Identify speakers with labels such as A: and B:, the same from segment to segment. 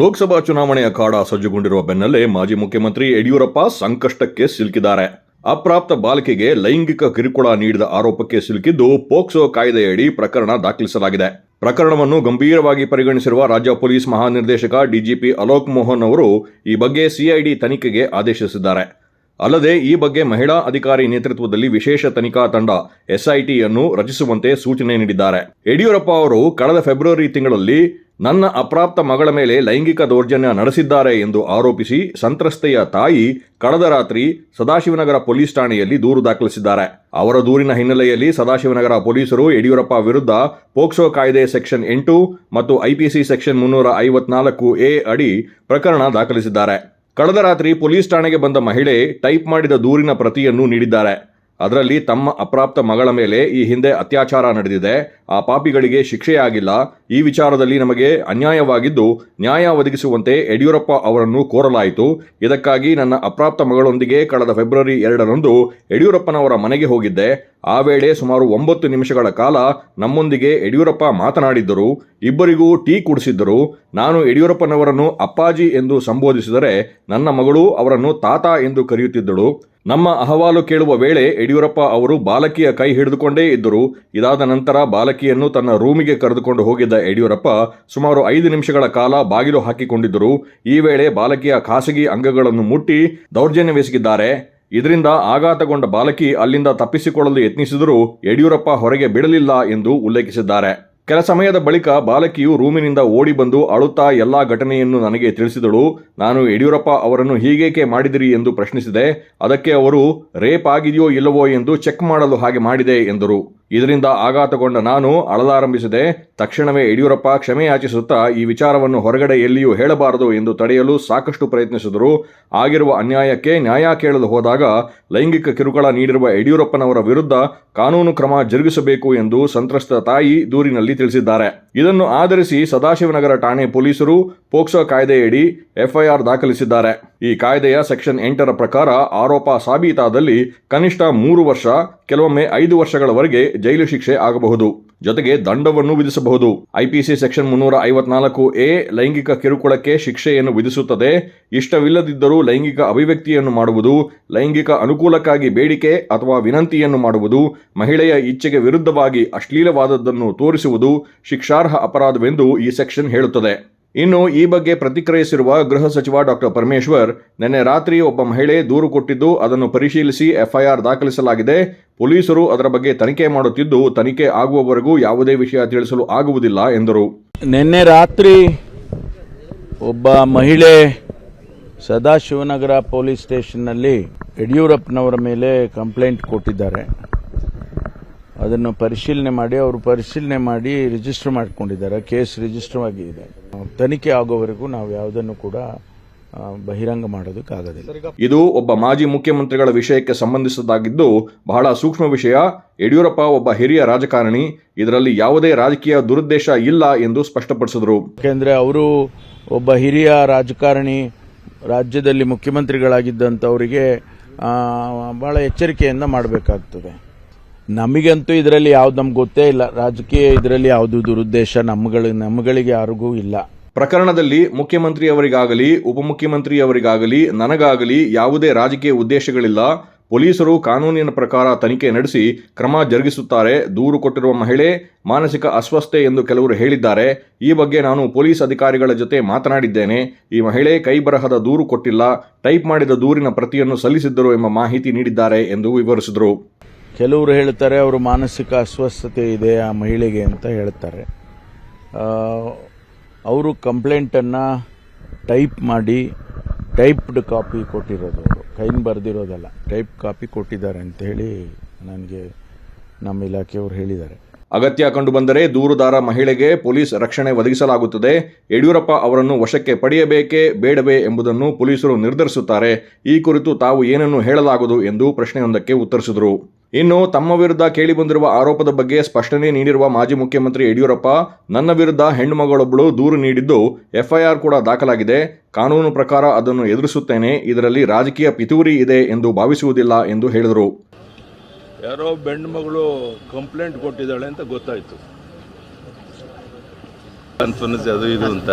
A: ಲೋಕಸಭಾ ಚುನಾವಣೆಯ ಕಾಡ ಸಜ್ಜುಗೊಂಡಿರುವ ಬೆನ್ನಲ್ಲೇ ಮಾಜಿ ಮುಖ್ಯಮಂತ್ರಿ ಯಡಿಯೂರಪ್ಪ ಸಂಕಷ್ಟಕ್ಕೆ ಸಿಲುಕಿದ್ದಾರೆ. ಅಪ್ರಾಪ್ತ ಬಾಲಕಿಗೆ ಲೈಂಗಿಕ ಕಿರುಕುಳ ನೀಡಿದ ಆರೋಪಕ್ಕೆ ಸಿಲುಕಿದ್ದು ಪೋಕ್ಸೋ ಕಾಯ್ದೆಯಡಿ ಪ್ರಕರಣ ದಾಖಲಿಸಲಾಗಿದೆ. ಪ್ರಕರಣವನ್ನು ಗಂಭೀರವಾಗಿ ಪರಿಗಣಿಸಿರುವ ರಾಜ್ಯ ಪೊಲೀಸ್ ಮಹಾನಿರ್ದೇಶಕ ಡಿಜಿಪಿ ಅಲೋಕ್ ಮೋಹನ್ ಅವರು ಈ ಬಗ್ಗೆ ಸಿಐಡಿ ತನಿಖೆಗೆ ಆದೇಶಿಸಿದ್ದಾರೆ. ಅಲ್ಲದೆ ಈ ಬಗ್ಗೆ ಮಹಿಳಾ ಅಧಿಕಾರಿ ನೇತೃತ್ವದಲ್ಲಿ ವಿಶೇಷ ತನಿಖಾ ತಂಡ ಎಸ್ಐಟಿಯನ್ನು ರಚಿಸುವಂತೆ ಸೂಚನೆ ನೀಡಿದ್ದಾರೆ. ಯಡಿಯೂರಪ್ಪ ಅವರು ಕಳೆದ ಫೆಬ್ರವರಿ ತಿಂಗಳಲ್ಲಿ ನನ್ನ ಅಪ್ರಾಪ್ತ ಮಗಳ ಮೇಲೆ ಲೈಂಗಿಕ ದೌರ್ಜನ್ಯ ನಡೆಸಿದ್ದಾರೆ ಎಂದು ಆರೋಪಿಸಿ ಸಂತ್ರಸ್ತೆಯ ತಾಯಿ ಕಳೆದ ರಾತ್ರಿ ಸದಾಶಿವನಗರ ಪೊಲೀಸ್ ಠಾಣೆಯಲ್ಲಿ ದೂರು ದಾಖಲಿಸಿದ್ದಾರೆ. ಅವರ ದೂರಿನ ಹಿನ್ನೆಲೆಯಲ್ಲಿ ಸದಾಶಿವನಗರ ಪೊಲೀಸರು ಯಡಿಯೂರಪ್ಪ ವಿರುದ್ಧ ಪೋಕ್ಸೋ ಕಾಯ್ದೆ ಸೆಕ್ಷನ್ ಎಂಟು ಮತ್ತು ಐಪಿಸಿ ಸೆಕ್ಷನ್ ಮುನ್ನೂರ ಐವತ್ನಾಲ್ಕು ಎ ಅಡಿ ಪ್ರಕರಣ ದಾಖಲಿಸಿದ್ದಾರೆ. ಕಳೆದ ರಾತ್ರಿ ಪೊಲೀಸ್ ಠಾಣೆಗೆ ಬಂದ ಮಹಿಳೆ ಟೈಪ್ ಮಾಡಿದ ದೂರಿನ ಪ್ರತಿಯನ್ನು ನೀಡಿದ್ದಾರೆ. ಅದರಲ್ಲಿ ತಮ್ಮ ಅಪ್ರಾಪ್ತ ಮಗಳ ಮೇಲೆ ಈ ಹಿಂದೆ ಅತ್ಯಾಚಾರ ನಡೆದಿದೆ. ಆ ಪಾಪಿಗಳಿಗೆ ಶಿಕ್ಷೆಯಾಗಿಲ್ಲ. ಈ ವಿಚಾರದಲ್ಲಿ ನಮಗೆ ಅನ್ಯಾಯವಾಗಿದ್ದು, ನ್ಯಾಯ ಒದಗಿಸುವಂತೆ ಯಡಿಯೂರಪ್ಪ ಅವರನ್ನು ಕೋರಲಾಯಿತು. ಇದಕ್ಕಾಗಿ ನನ್ನ ಅಪ್ರಾಪ್ತ ಮಗಳೊಂದಿಗೆ ಕಳೆದ ಫೆಬ್ರವರಿ ಎರಡರಂದು ಯಡಿಯೂರಪ್ಪನವರ ಮನೆಗೆ ಹೋಗಿದ್ದೆ. ಆ ವೇಳೆ ಸುಮಾರು ಒಂಬತ್ತು ನಿಮಿಷಗಳ ಕಾಲ ನಮ್ಮೊಂದಿಗೆ ಯಡಿಯೂರಪ್ಪ ಮಾತನಾಡಿದ್ದರು. ಇಬ್ಬರಿಗೂ ಟೀ ಕುಡಿಸಿದ್ದರು. ನಾನು ಯಡಿಯೂರಪ್ಪನವರನ್ನು ಅಪ್ಪಾಜಿ ಎಂದು ಸಂಬೋಧಿಸಿದರೆ ನನ್ನ ಮಗಳು ಅವರನ್ನು ತಾತ ಎಂದು ಕರೆಯುತ್ತಿದ್ದಳು. ನಮ್ಮ ಅಹವಾಲು ಕೇಳುವ ವೇಳೆ ಯಡಿಯೂರಪ್ಪ ಅವರು ಬಾಲಕಿಯ ಕೈ ಹಿಡಿದುಕೊಂಡೇ ಇದ್ದರು. ಇದಾದ ನಂತರ ಬಾಲಕಿಯನ್ನು ತನ್ನ ರೂಮಿಗೆ ಕರೆದುಕೊಂಡು ಹೋಗಿದ್ದ ಯಡಿಯೂರಪ್ಪ ಸುಮಾರು ಐದು ನಿಮಿಷಗಳ ಕಾಲ ಬಾಗಿಲು ಹಾಕಿಕೊಂಡಿದ್ದರು. ಈ ವೇಳೆ ಬಾಲಕಿಯ ಖಾಸಗಿ ಅಂಗಗಳನ್ನು ಮುಟ್ಟಿ ದೌರ್ಜನ್ಯವೆಸಗಿದ್ದಾರೆ ಇದರಿಂದ ಆಘಾತಗೊಂಡ ಬಾಲಕಿ ಅಲ್ಲಿಂದ ತಪ್ಪಿಸಿಕೊಳ್ಳಲು ಯತ್ನಿಸಿದರೂ ಯಡಿಯೂರಪ್ಪ ಹೊರಗೆ ಬಿಡಲಿಲ್ಲ ಎಂದು ಉಲ್ಲೇಖಿಸಿದ್ದಾರೆ. ಕೆಲ ಸಮಯದ ಬಳಿಕ ಬಾಲಕಿಯು ರೂಮಿನಿಂದ ಓಡಿ ಬಂದು ಅಳುತ್ತಾ ಎಲ್ಲಾ ಘಟನೆಯನ್ನು ನನಗೆ ತಿಳಿಸಿದಳು. ನಾನು ಯಡಿಯೂರಪ್ಪ ಅವರನ್ನು ಹೀಗೇಕೆ ಮಾಡಿದಿರಿ ಎಂದು ಪ್ರಶ್ನಿಸಿದೆ. ಅದಕ್ಕೆ ಅವರು, ರೇಪ್ ಆಗಿದೆಯೋ ಇಲ್ಲವೋ ಎಂದು ಚೆಕ್ ಮಾಡಲು ಹಾಗೆ ಮಾಡಿದೆ, ಎಂದರು. ಇದರಿಂದ ಆಘಾತಗೊಂಡ ನಾನು ಅಳಲಾರಂಭಿಸಿದೆ ತಕ್ಷಣವೇ ಯಡಿಯೂರಪ್ಪ ಕ್ಷಮೆ ಯಾಚಿಸುತ್ತಾ ಈ ವಿಚಾರವನ್ನು ಹೊರಗಡೆ ಎಲ್ಲಿಯೂ ಹೇಳಬಾರದು ಎಂದು ತಡೆಯಲು ಸಾಕಷ್ಟು ಪ್ರಯತ್ನಿಸಿದರು. ಆಗಿರುವ ಅನ್ಯಾಯಕ್ಕೆ ನ್ಯಾಯ ಕೇಳಲು ಹೋದಾಗ ಲೈಂಗಿಕ ಕಿರುಕುಳ ನೀಡಿರುವ ಯಡಿಯೂರಪ್ಪನವರ ವಿರುದ್ಧ ಕಾನೂನು ಕ್ರಮ ಜರುಗಿಸಬೇಕು ಎಂದು ಸಂತ್ರಸ್ತ ತಾಯಿ ದೂರಿನಲ್ಲಿ ತಿಳಿಸಿದ್ದಾರೆ. ಇದನ್ನು ಆಧರಿಸಿ ಸದಾಶಿವನಗರ ಠಾಣೆ ಪೊಲೀಸರು ಪೋಕ್ಸೋ ಕಾಯ್ದೆಯಡಿ ಎಫ್ಐಆರ್ ದಾಖಲಿಸಿದ್ದಾರೆ. ಈ ಕಾಯ್ದೆಯ ಸೆಕ್ಷನ್ ಎಂಟರ ಪ್ರಕಾರ ಆರೋಪ ಸಾಬೀತಾದಲ್ಲಿ ಕನಿಷ್ಠ ಮೂರು ವರ್ಷ, ಕೆಲವೊಮ್ಮೆ ಐದು ವರ್ಷಗಳವರೆಗೆ ಜೈಲು ಶಿಕ್ಷೆ ಆಗಬಹುದು. ಜೊತೆಗೆ ದಂಡವನ್ನು ವಿಧಿಸಬಹುದು. ಐಪಿಸಿ ಸೆಕ್ಷನ್ ಮುನ್ನೂರ ಐವತ್ನಾಲ್ಕು ಎ ಲೈಂಗಿಕ ಕಿರುಕುಳಕ್ಕೆ ಶಿಕ್ಷೆಯನ್ನು ವಿಧಿಸುತ್ತದೆ. ಇಷ್ಟವಿಲ್ಲದಿದ್ದರೂ ಲೈಂಗಿಕ ಅಭಿವ್ಯಕ್ತಿಯನ್ನು ಮಾಡುವುದು, ಲೈಂಗಿಕ ಅನುಕೂಲಕ್ಕಾಗಿ ಬೇಡಿಕೆ ಅಥವಾ ವಿನಂತಿಯನ್ನು ಮಾಡುವುದು, ಮಹಿಳೆಯ ಇಚ್ಛೆಗೆ ವಿರುದ್ಧವಾಗಿ ಅಶ್ಲೀಲವಾದದ್ದನ್ನು ತೋರಿಸುವುದು ಶಿಕ್ಷಾರ್ಹ ಅಪರಾಧವೆಂದು ಈ ಸೆಕ್ಷನ್ ಹೇಳುತ್ತದೆ. ಇನ್ನು ಈ ಬಗ್ಗೆ ಪ್ರತಿಕ್ರಿಯಿಸಿರುವ ಗೃಹ ಸಚಿವ ಡಾಕ್ಟರ್ ಪರಮೇಶ್ವರ್, ನಿನ್ನೆ ರಾತ್ರಿ ಒಬ್ಬ ಮಹಿಳೆ ದೂರು ಕೊಟ್ಟಿದ್ದು, ಅದನ್ನು ಪರಿಶೀಲಿಸಿ ಎಫ್ಐಆರ್ ದಾಖಲಿಸಲಾಗಿದೆ. ಪೊಲೀಸರು ಅದರ ಬಗ್ಗೆ ತನಿಖೆ ಮಾಡುತ್ತಿದ್ದು, ತನಿಖೆ ಆಗುವವರೆಗೂ ಯಾವುದೇ ವಿಷಯ ತಿಳಿಸಲು ಆಗುವುದಿಲ್ಲ, ಎಂದರು.
B: ನಿನ್ನೆ ರಾತ್ರಿ ಒಬ್ಬ ಮಹಿಳೆ ಸದಾಶಿವನಗರ ಪೊಲೀಸ್ ಸ್ಟೇಷನ್ನಲ್ಲಿ ಯಡಿಯೂರಪ್ಪನವರ ಮೇಲೆ ಕಂಪ್ಲೇಂಟ್ ಕೊಟ್ಟಿದ್ದಾರೆ. ಅದನ್ನು ಪರಿಶೀಲನೆ ಮಾಡಿ ಅವರು ಪರಿಶೀಲನೆ ಮಾಡಿ ರಿಜಿಸ್ಟರ್ ಮಾಡಿಕೊಂಡಿದ್ದಾರೆ. ಕೇಸ್ ರಿಜಿಸ್ಟರ್ ಆಗಿದೆ. ತನಿಖೆ ಆಗೋವರೆಗೂ ನಾವು ಯಾವುದನ್ನು ಕೂಡ ಬಹಿರಂಗ ಮಾಡೋದಕ್ಕಾಗೋದಿಲ್ಲ.
A: ಇದು ಒಬ್ಬ ಮಾಜಿ ಮುಖ್ಯಮಂತ್ರಿಗಳ ವಿಷಯಕ್ಕೆ ಸಂಬಂಧಿಸಿದ್ದಾಗಿದ್ದು ಬಹಳ ಸೂಕ್ಷ್ಮ ವಿಷಯ. ಯಡಿಯೂರಪ್ಪ ಒಬ್ಬ ಹಿರಿಯ ರಾಜಕಾರಣಿ. ಇದರಲ್ಲಿ ಯಾವುದೇ ರಾಜಕೀಯ ದುರುದ್ದೇಶ ಇಲ್ಲ ಎಂದು ಸ್ಪಷ್ಟಪಡಿಸಿದರು.
B: ಯಾಕೆಂದರೆ ಅವರು ಒಬ್ಬ ಹಿರಿಯ ರಾಜಕಾರಣಿ ರಾಜ್ಯದಲ್ಲಿ ಮುಖ್ಯಮಂತ್ರಿಗಳಾಗಿದ್ದಂಥವರಿಗೆ ಬಹಳ ಎಚ್ಚರಿಕೆಯಿಂದ ಮಾಡಬೇಕಾಗ್ತದೆ. ನಮಗಂತೂ ಇದರಲ್ಲಿ ಯಾವ್ದು ನಮ್ಗೆ ಗೊತ್ತೇ ಇಲ್ಲ. ರಾಜಕೀಯ ಇದರಲ್ಲಿ ಯಾವುದು ದುರುದ್ದೇಶ ನಮ್ಗಳು, ನಮ್ಗಳಿಗೆ ಯಾರಿಗೂ ಇಲ್ಲ.
A: ಪ್ರಕರಣದಲ್ಲಿ ಮುಖ್ಯಮಂತ್ರಿಯವರಿಗಾಗಲಿ, ಉಪಮುಖ್ಯಮಂತ್ರಿಯವರಿಗಾಗಲಿ ನನಗಾಗಲಿ ಯಾವುದೇ ರಾಜಕೀಯ ಉದ್ದೇಶಗಳಿಲ್ಲ. ಪೊಲೀಸರು ಕಾನೂನಿನ ಪ್ರಕಾರ ತನಿಖೆ ನಡೆಸಿ ಕ್ರಮ ಜರುಗಿಸುತ್ತಾರೆ. ದೂರು ಕೊಟ್ಟಿರುವ ಮಹಿಳೆ ಮಾನಸಿಕ ಅಸ್ವಸ್ಥೆ ಎಂದು ಕೆಲವರು ಹೇಳಿದ್ದಾರೆ. ಈ ಬಗ್ಗೆ ನಾನು ಪೊಲೀಸ್ ಅಧಿಕಾರಿಗಳ ಜೊತೆ ಮಾತನಾಡಿದ್ದೇನೆ. ಈ ಮಹಿಳೆ ಕೈ ಬರಹದ ದೂರು ಕೊಟ್ಟಿಲ್ಲ. ಟೈಪ್ ಮಾಡಿದ ದೂರಿನ ಪ್ರತಿಯನ್ನು ಸಲ್ಲಿಸಿದ್ದರು ಎಂಬ ಮಾಹಿತಿ ನೀಡಿದ್ದಾರೆ ಎಂದು ವಿವರಿಸಿದರು.
B: ಕೆಲವರು ಹೇಳ್ತಾರೆ ಅವರು ಮಾನಸಿಕ ಅಸ್ವಸ್ಥತೆ ಇದೆ ಆ ಮಹಿಳೆಗೆ ಅಂತ ಹೇಳ್ತಾರೆ. ಅವರು ಕಂಪ್ಲೇಂಟನ್ನು ಟೈಪ್ ಮಾಡಿ ಟೈಪ್ಡ್ ಕಾಪಿ ಕೊಟ್ಟಿರೋದು ಅವರು. ಕೈನ್ ಬರೆದಿರೋದಲ್ಲ ಟೈಪ್ ಕಾಪಿ ಕೊಟ್ಟಿದ್ದಾರೆ ಅಂತ ಹೇಳಿ ನನಗೆ ನಮ್ಮ ಇಲಾಖೆಯವರು ಹೇಳಿದ್ದಾರೆ.
A: ಅಗತ್ಯ ಕಂಡುಬಂದರೆ ದೂರುದಾರ ಮಹಿಳೆಗೆ ಪೊಲೀಸ್ ರಕ್ಷಣೆ ಒದಗಿಸಲಾಗುತ್ತದೆ. ಯಡಿಯೂರಪ್ಪ ಅವರನ್ನು ವಶಕ್ಕೆ ಪಡೆಯಬೇಕೇ ಬೇಡವೇ ಎಂಬುದನ್ನು ಪೊಲೀಸರು ನಿರ್ಧರಿಸುತ್ತಾರೆ. ಈ ಕುರಿತು ತಾವು ಏನನ್ನು ಹೇಳಲಾಗದು ಎಂದು ಪ್ರಶ್ನೆಯೊಂದಕ್ಕೆ ಉತ್ತರಿಸಿದರು. ಇನ್ನು ತಮ್ಮ ವಿರುದ್ಧ ಕೇಳಿಬಂದಿರುವ ಆರೋಪದ ಬಗ್ಗೆ ಸ್ಪಷ್ಟನೆ ನೀಡಿರುವ ಮಾಜಿ ಮುಖ್ಯಮಂತ್ರಿ ಯಡಿಯೂರಪ್ಪ, ನನ್ನ ವಿರುದ್ಧ ಹೆಣ್ಣು ಮಗಳೊಬ್ಬಳು ದೂರು ನೀಡಿದ್ದು ಎಫ್ಐಆರ್ ಕೂಡ ದಾಖಲಾಗಿದೆ. ಕಾನೂನು ಪ್ರಕಾರ ಅದನ್ನು ಎದುರಿಸುತ್ತೇನೆ. ಇದರಲ್ಲಿ ರಾಜಕೀಯ ಪಿತೂರಿ ಇದೆ ಎಂದು ಭಾವಿಸುವುದಿಲ್ಲ ಎಂದು ಹೇಳಿದರು.
C: ಯಾರೋ ಬೆಣ್ಣು ಮಗಳು ಕಂಪ್ಲೇಂಟ್ ಕೊಟ್ಟಿದ್ದಾಳೆ ಅಂತ ಗೊತ್ತಾಯಿತು. ಅಂತ.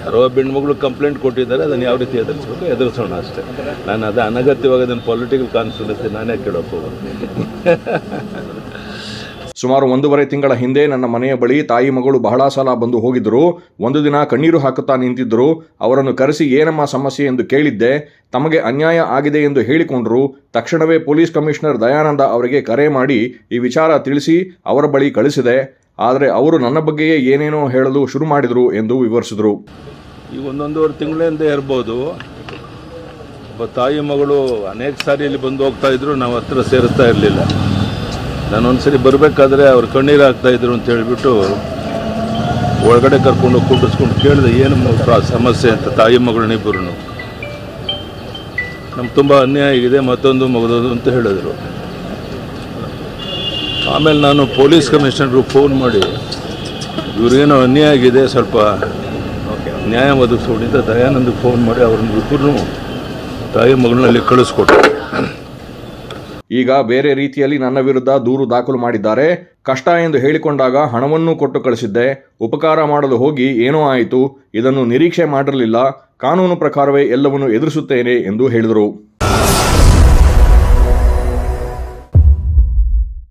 C: ಯಾರೋ ಹೆಣ್ಮಗಳು ಕಂಪ್ಲೇಂಟ್ ಕೊಟ್ಟಿದ್ದಾರೆ, ಅದನ್ನು ಯಾವ ರೀತಿ ಎದುರಿಸ್ಬೇಕು? ಎದುರಿಸೋಣ ಅಷ್ಟೇ. ನಾನು ಅದು ಅನಗತ್ಯವಾಗಿ ಅದನ್ನು ಪೊಲಿಟಿಕಲ್ ಕಾನ್ಸ್ಟಿಟ್ಯೂನ್ಸಿ ನಾನೇ ಕೇಳೋಕೆ
A: ಸುಮಾರು ಒಂದೂವರೆ ತಿಂಗಳ ಹಿಂದೆ ನನ್ನ ಮನೆಯ ಬಳಿ ತಾಯಿ ಮಗಳು ಬಹಳ ಸಲ ಬಂದು ಹೋಗಿದ್ರು. ಒಂದು ದಿನ ಕಣ್ಣೀರು ಹಾಕುತ್ತಾ ನಿಂತಿದ್ದರು ಅವರನ್ನು ಕರೆಸಿ, ಏನಮ್ಮ ಸಮಸ್ಯೆ? ಎಂದು ಕೇಳಿದ್ದೆ. ತಮಗೆ ಅನ್ಯಾಯ ಆಗಿದೆ ಎಂದು ಹೇಳಿಕೊಂಡರು. ತಕ್ಷಣವೇ ಪೊಲೀಸ್ ಕಮಿಷನರ್ ದಯಾನಂದ ಅವರಿಗೆ ಕರೆ ಮಾಡಿ ಈ ವಿಚಾರ ತಿಳಿಸಿ ಅವರ ಬಳಿ ಕಳಿಸಿದೆ. ಆದರೆ ಅವರು ನನ್ನ ಬಗ್ಗೆಯೇ ಏನೇನೋ ಹೇಳಲು ಶುರು ಮಾಡಿದರು ಎಂದು ವಿವರಿಸಿದರು.
C: ಈಗ ಒಂದೊಂದೂವರೆ ತಿಂಗಳಿಂದ ಇರ್ಬೋದು. ಒಬ್ಬ ತಾಯಿ ಮಗಳು ಅನೇಕ ಸಾರಿ ಇಲ್ಲಿ ಬಂದು ಹೋಗ್ತಾ ಇದ್ರು, ನಾವು ಹತ್ರ ಸೇರಿಸ್ತಾ ಇರಲಿಲ್ಲ. ನಾನು ಒಂದ್ಸರಿ ಬರಬೇಕಾದ್ರೆ ಅವ್ರು ಕಣ್ಣೀರು ಹಾಕ್ತಾ ಇದ್ರು ಅಂತ ಹೇಳಿಬಿಟ್ಟು ಒಳಗಡೆ ಕರ್ಕೊಂಡು ಕೂಡಿಸ್ಕೊಂಡು ಕೇಳಿದೆ, ಏನು ಸಮಸ್ಯೆ ಅಂತ ತಾಯಿ ಮಗಳನ್ನಿಬ್ಬರು ನಮ್ಗೆ ತುಂಬ ಅನ್ಯಾಯ ಆಗಿದೆ, ಮತ್ತೊಂದು ಮಗದೊಂದು ಅಂತ ಹೇಳಿದ್ರು. ಆಮೇಲೆ ನಾನು ಪೊಲೀಸ್ ಕಮಿಷನರ್ಗೆ ಫೋನ್ ಮಾಡಿ ಇವ್ರಿಗೇನೋ ಅನ್ಯಾಯ ಆಗಿದೆ, ಸ್ವಲ್ಪ ನ್ಯಾಯ ಒದಗಿಸ್ಕೊಂಡಿದ್ದ ದಯಾನಂದ ಫೋನ್ ಮಾಡಿ ಅವ್ರನ್ನ ಇಬ್ಬರು ತಾಯಿ ಮಗಳನ್ನಲ್ಲಿ ಕಳಿಸ್ಕೊಟ್ರು
A: ಈಗ ಬೇರೆ ರೀತಿಯಲ್ಲಿ ನನ್ನ ವಿರುದ್ಧ ದೂರು ದಾಖಲು ಮಾಡಿದ್ದಾರೆ. ಕಷ್ಟ ಎಂದು ಹೇಳಿಕೊಂಡಾಗ ಹಣವನ್ನೂ ಕೊಟ್ಟು ಕಳಿಸಿದ್ದೆ. ಉಪಕಾರ ಮಾಡಲು ಹೋಗಿ ಏನೋ ಆಯಿತು. ಇದನ್ನು ನಿರೀಕ್ಷೆ ಮಾಡಿರಲಿಲ್ಲ. ಕಾನೂನು ಪ್ರಕಾರವೇ ಎಲ್ಲವನ್ನು ಎದುರಿಸುತ್ತೇನೆ ಎಂದು ಹೇಳಿದರು.